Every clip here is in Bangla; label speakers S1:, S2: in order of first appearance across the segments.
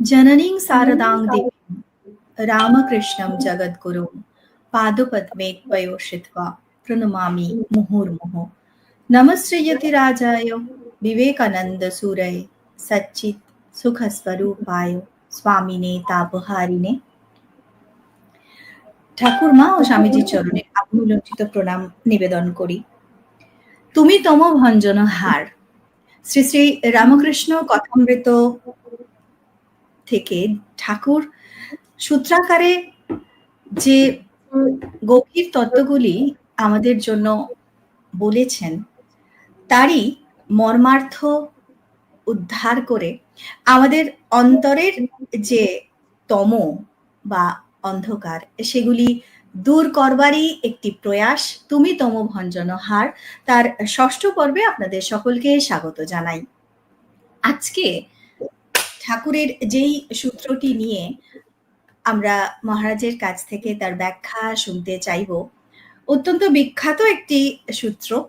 S1: जननीं शारदां देवीं रामकृष्णं जगद्गुरुं पादुपद्मे त्वयोषित्वा प्रणमामि मुहुर्मुहुः नमश्रीयति राजाय विवेकानन्दसूरय सच्चित् সুখস্বরূপায় স্বামিনে তাপহারিণে ঠাকুরমা ও স্বামীজির চরণে আত্মলঞ্চিত প্রণাম নিবেদন করি তুমি তম ভঞ্জন হার শ্রী শ্রী রামকৃষ্ণ কথামৃত থেকে ঠাকুর সূত্রাকারে যে গভীর তত্ত্বগুলি আমাদের জন্য বলেছেন, তারই মর্মার্থ উদ্ধার করে আমাদের অন্তরের যে তম বা অন্ধকার, সেগুলি দূর করবারই একটি প্রয়াস। তুমি তম ভঞ্জন হার। তার ষষ্ঠ পর্বে আপনাদের সকলকে স্বাগত জানাই। আজকে ঠাকুরের যেই সূত্রটি নিয়ে আমরা মহারাজের কাছ থেকে তার ব্যাখ্যা শুনতে চাইব, অত্যন্ত বিখ্যাত একটি সূত্র,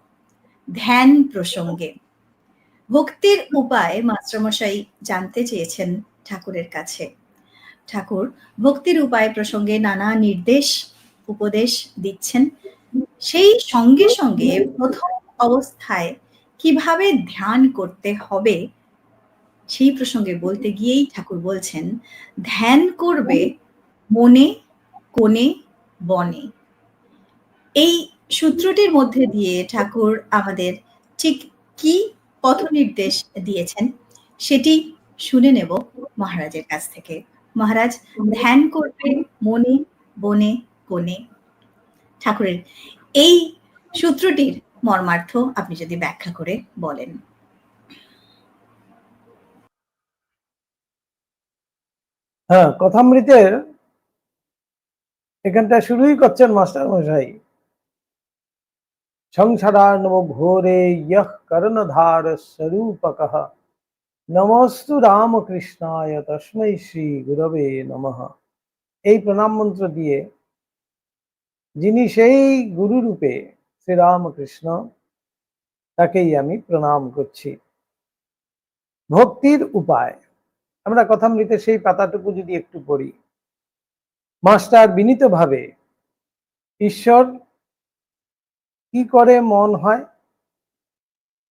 S1: ধ্যান প্রসঙ্গে। ভক্তির উপায় মাস্টারমশাই জানতে চেয়েছেন ঠাকুরের কাছে। ঠাকুর ভক্তির উপায় প্রসঙ্গে নানা নির্দেশ, উপদেশ দিচ্ছেন। সেই সঙ্গে সঙ্গে প্রথম অবস্থায় কীভাবে ধ্যান করতে হবে সেই প্রসঙ্গে বলতে গিয়েই ঠাকুর বলছেন, ধ্যান করবে মনে, কোণে, বনে। এই সূত্রটির মধ্যে দিয়ে ঠাকুর আমাদের ঠিক কি পথ নির্দেশ দিয়েছেন সেটি শুনে নেব মহারাজের কাছ থেকে। মহারাজ, ধ্যান করবে মনে, বনে, কোণে। ঠাকুরের এই সূত্রটির মর্মার্থ আপনি যদি ব্যাখ্যা করে বলেন।
S2: হ্যাঁ কথামৃতের এখানটা শুরুই করছেন মাস্টার মশাই। সংসারার্ণব ঘোরে ইহ কর্ণধার স্বরূপক। নমস্তু রামকৃষ্ণায় তস্মৈ শ্রী গুরবে নমঃ। এই প্রণাম মন্ত্র দিয়ে যিনি সেই গুরুরূপে শ্রীরামকৃষ্ণ তাকেই আমি প্রণাম করছি। ভক্তির উপায়। আমরা কথামৃতে সেই পাতাটুকু যদি একটু পড়ি। মাস্টার বিনীতভাবে, ঈশ্বর কি করে মন হয়?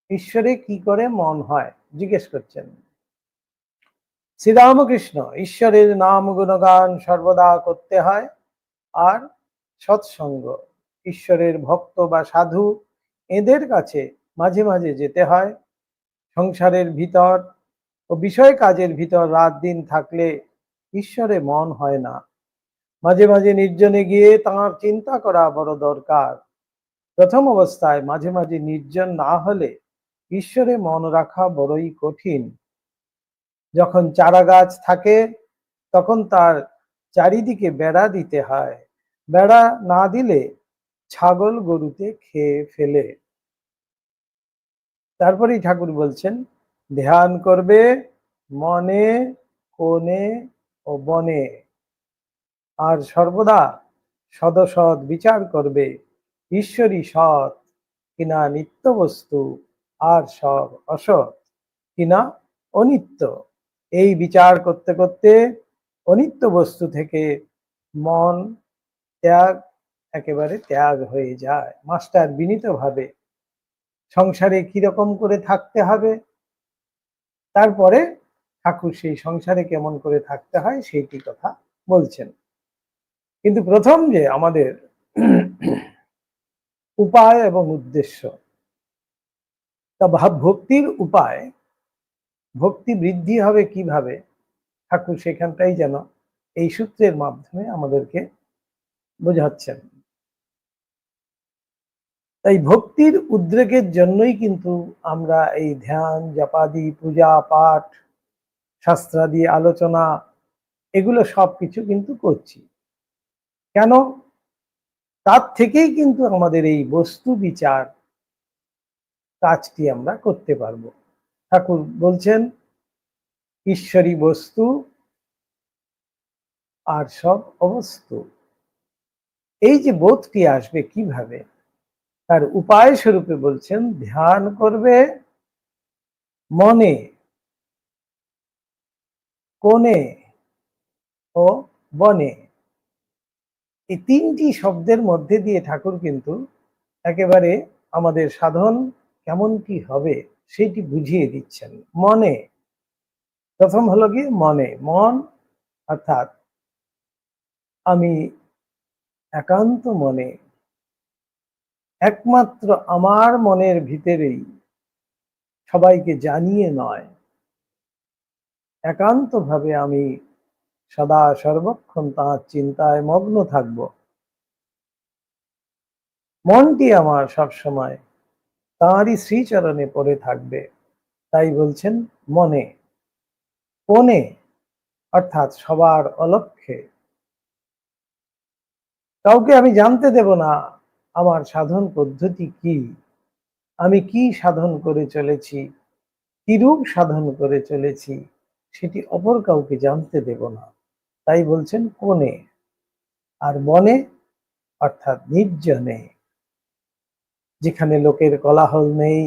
S2: ঈশ্বরে কি করে মন হয়? জিজ্ঞেস করছেন। শ্রীরামকৃষ্ণ, ঈশ্বরের নাম গুণগান সর্বদা করতে হয়, আর সৎসঙ্গ, ঈশ্বরের ভক্ত বা সাধু এদের কাছে মাঝে মাঝে যেতে হয়। সংসারের ভিতর ও বিষয় কাজের ভিতর রাত দিন থাকলে ঈশ্বরে মন হয় না। মাঝে মাঝে নির্জনে গিয়ে তাঁর চিন্তা করা বড় দরকার। প্রথম অবস্থায় মাঝে মাঝে নির্জন না হলে ঈশ্বরে মন রাখা বড়ই কঠিন। যখন চারা গাছ থাকে, তখন তার চারিদিকে বেড়া দিতে হয়। বেড়া না দিলে ছাগল গরুতে খেয়ে ফেলে। তারপরেই ঠাকুর বলছেন ধ্যান করবে মনে, কোণে ও বনে। আর সর্বদা সদসদ বিচার করবে। ঈশ্বরী সৎ, কিনা নিত্য বস্তু, আর সব অসৎ, কিনা অনিত্য। এই বিচার করতে করতে অনিত্য বস্তু থেকে মন ত্যাগ একেবারে ত্যাগ হয়ে যায়। মাস্টার বিনীতভাবে। সংসারে কীরকম করে থাকতে হবে? তারপরে ঠাকুর সেই সংসারে কেমন করে থাকতে হয় সেইটি কথা বলছেন। কিন্তু প্রথম যে আমাদের উপায় এবং উদ্দেশ্য, তা ভাব ভক্তির উপায়, ভক্তি বৃদ্ধি হবে কীভাবে? ঠাকুর সেখানটাই যেন এই সূত্রের মাধ্যমে আমাদেরকে বোঝাচ্ছেন। তাই ভক্তির উদ্রেকের জন্যই কিন্তু আমরা এই ধ্যান, জাপাদি, পূজা, পাঠ, শাস্ত্রাদি, আলোচনা এগুলো সব কিছু কিন্তু করছি। কেন? তার থেকেই কিন্তু আমাদের এই বস্তু বিচার কাজটি আমরা করতে পারব। ঠাকুর বলছেন, ঈশ্বরী বস্তু আর সব অবস্তু। এই যে বোধটি আসবে কীভাবে? তার উপায় স্বরূপে বলছেন, ধ্যান করবে মনে, কোণে ও বনে। এই তিনটি শব্দের মধ্যে দিয়ে ঠাকুর কিন্তু একেবারে আমাদের সাধন কেমন কি হবে সেটি বুঝিয়ে দিচ্ছেন। মনে, প্রথম হলো কি? মনে, মন, অর্থাৎ আমি একান্ত মনে। একমাত্র আমার মনের ভিতরেই সবাইকে জানিয়ে নয়। একান্তভাবে আমি সদা সর্বক্ষণ তাঁর চিন্তায় মগ্ন থাকব। মনটি আমার সব সময় তাঁরই শ্রীচরণে পড়ে থাকবে, তাই বলছেন মনে। কোণে অর্থাৎ সবার অলক্ষে কাউকে আমি জানতে দেব না আমার সাধন পদ্ধতি কি? আমি কি সাধন করে চলেছি? কিরূপ সাধন করে চলেছি? সেটি অপর কাউকে জানতে দেব না। তাই বলছেন, কোণে? আর মনে অর্থাৎ নির্জনে। যেখানে লোকের কলাহল নেই,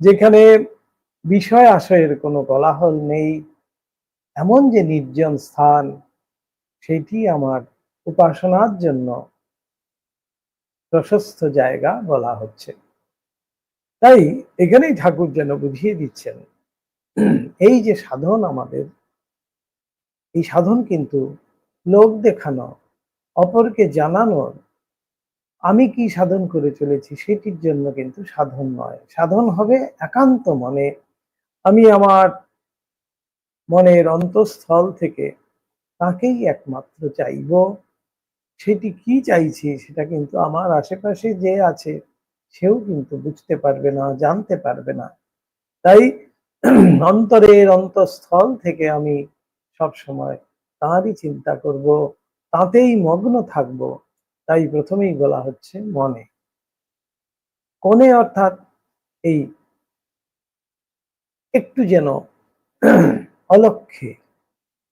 S2: যেখানে বিষয় আশয়ের কোনো কলাহল নেই, এমন যে নির্জন স্থান, সেটি আমার উপাসনার জন্য প্রশস্ত জায়গা বলা হচ্ছে। তাই এখানেই ঠাকুর যেন বুঝিয়ে দিচ্ছেন, এই যে সাধন আমাদের, এই সাধন কিন্তু লোক দেখানো, অপরকে জানানোর আমি কি সাধন করে চলেছি সেটির জন্য কিন্তু সাধন নয়। সাধন হবে একান্ত মনে। আমি আমার মনের অন্তঃস্থল থেকে তাকেই একমাত্র চাইব। সেটি কি চাইছি সেটা কিন্তু আমার আশেপাশে যে আছে, সেও কিন্তু বুঝতে পারবে না, জানতে পারবে না। তাই অন্তরের অন্তঃস্থল থেকে আমি সব সময় তাঁরই চিন্তা করব, তাতেই মগ্ন থাকব, তাই প্রথমেই বলা হচ্ছে মনে। কোণে অর্থাৎ এই একটু যেন অলক্ষ্যে,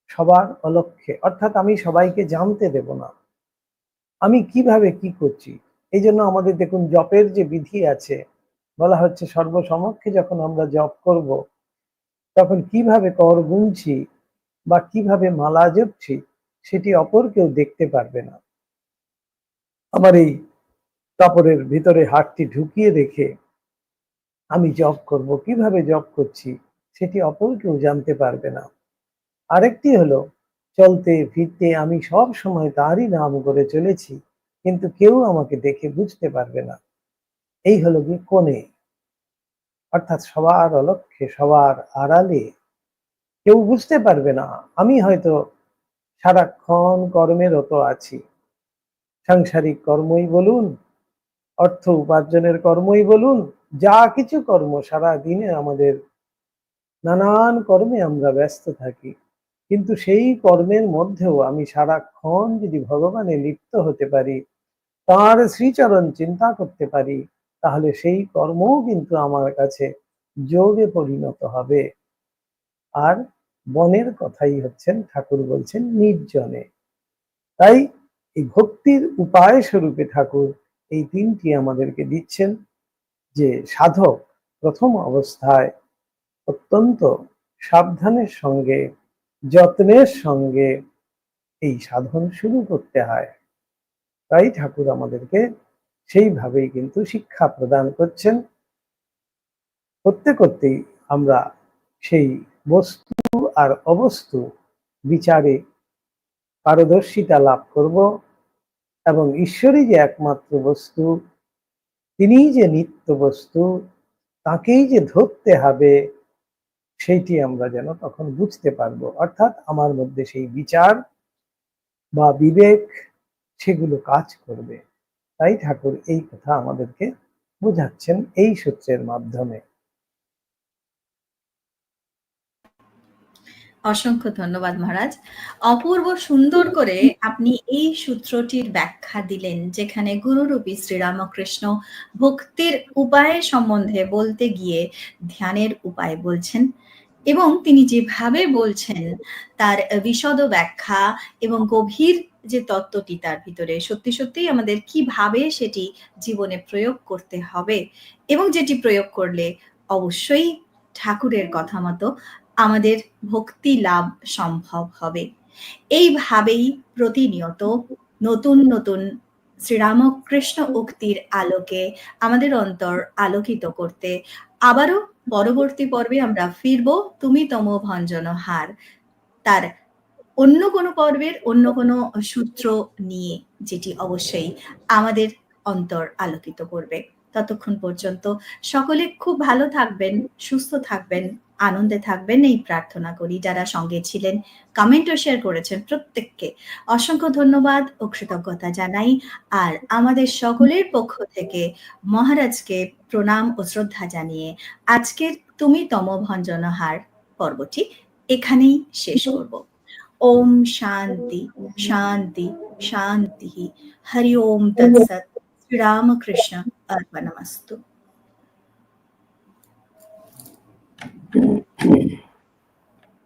S2: সবার অলক্ষ্যে, অর্থাৎ আমি সবাইকে জানতে দেব না। আমি কীভাবে কি করছি? এই জন্য আমাদের দেখুন জপের যে বিধি আছে, বলা হচ্ছে সর্বসমক্ষে যখন আমরা জপ করব, তখন কীভাবে কর গুনছি বা কীভাবে মালা জপছি, সেটি অপর কেউ দেখতে পারবে না। আমার এই কাপড়ের ভিতরে হাতটি ঢুকিয়ে রেখে আমি জব করব, কীভাবে জব করছি, সেটি অপর কেউ জানতে পারবে না। আরেকটি হলো চলতে ফিরতে আমি সব সময় তারই নাম করে চলেছি, কিন্তু কেউ আমাকে দেখে বুঝতে পারবে না। এই হলো গিয়ে কোণে। অর্থাৎ সবার অলক্ষে, সবার আড়ালে কেউ বুঝতে পারবে না, আমি হয়তো সারাক্ষণ কর্মেরত আছি। সাংসারিক কর্মই বলুন, অর্থ উপার্জনের কর্মই বলুন, যা কিছু কর্ম সারা দিনে আমাদের নানান কর্মে আমরা ব্যস্ত থাকি। কিন্তু সেই কর্মের মধ্যেও আমি সারাক্ষণ যদি ভগবানে লিপ্ত হতে পারি, তার শ্রীচরণ চিন্তা করতে পারি, তাহলে সেই কর্মও কিন্তু আমার কাছে যোগে পরিণত হবে। আর বনের কথাই হচ্ছেন, ঠাকুর বলছেন নির্জনে। তাই এই ভক্তির উপায় স্বরূপে ঠাকুর এই তিনটি আমাদেরকে দিচ্ছেন যে সাধক প্রথম অবস্থায় অত্যন্ত সাবধানের সঙ্গে যত্নের সঙ্গে এই সাধন শুরু করতে হয়। তাই ঠাকুর আমাদেরকে সেইভাবেই কিন্তু শিক্ষা প্রদান করছেন। করতে করতেই আমরা সেই বস্তু আর অবস্তু বিচারে পারদর্শিতা লাভ করব এবং ঈশ্বরই যে একমাত্র বস্তু, তিনিই যে নিত্য বস্তু, তাকেই যে ধরতে হবে সেইটি আমরা যেন তখন বুঝতে পারব। অর্থাৎ আমার মধ্যে সেই বিচার বা বিবেক সেগুলো কাজ করবে। তাই ঠাকুর এই কথা আমাদেরকে বুঝাচ্ছেন এই সূত্রের মাধ্যমে।
S1: অসংখ্য ধন্যবাদ মহারাজ। অপূর্ব সুন্দর করে আপনি এই সূত্রটির ব্যাখ্যা দিলেন, যেখানে গুরুরূপী শ্রীরামকৃষ্ণ ভক্তির উপায় সম্বন্ধে বলতে গিয়ে ধ্যানের উপায় বলছেন। এবং তিনি যেভাবে বলছেন, তার বিশদ ব্যাখ্যা এবং গভীর যে তত্ত্বটি তার ভিতরে, সত্যি সত্যি আমাদের কীভাবে সেটি জীবনে প্রয়োগ করতে হবে এবং যেটি প্রয়োগ করলে অবশ্যই ঠাকুরের কথা মতো আমাদের ভক্তি লাভ সম্ভব হবে। এইভাবেই প্রতিনিয়ত নতুন নতুন শ্রীরামকৃষ্ণ উক্তির আলোকে আমাদের অন্তর আলোকিত করতে আবারও পরবর্তী পর্বে আমরা ফিরব। তুমি তম ভঞ্জন হার। তার অন্য কোনো পর্বের অন্য কোনো সূত্র নিয়ে, যেটি অবশ্যই আমাদের অন্তর আলোকিত করবে। ততক্ষণ পর্যন্ত সকলে খুব ভালো থাকবেন, সুস্থ থাকবেন। আনন্দে থাকবেন। এই প্রার্থনা করি। যারা সঙ্গে ছিলেন, কমেন্টও শেয়ার করেছেন প্রত্যেককে। অসংখ্য ধন্যবাদ ও কৃতজ্ঞতা জানাই। আর আমাদের সকলের পক্ষ থেকে মহারাজকে প্রণাম ও শ্রদ্ধা জানিয়ে আজকের তুমি তম ভঞ্জনহার পর্বটি এখানেই শেষ করব। ওম শান্তি শান্তি শান্তি। হরি ওম তৎসৎ। শ্রীরামকৃষ্ণ। অর্পণমস্তু। to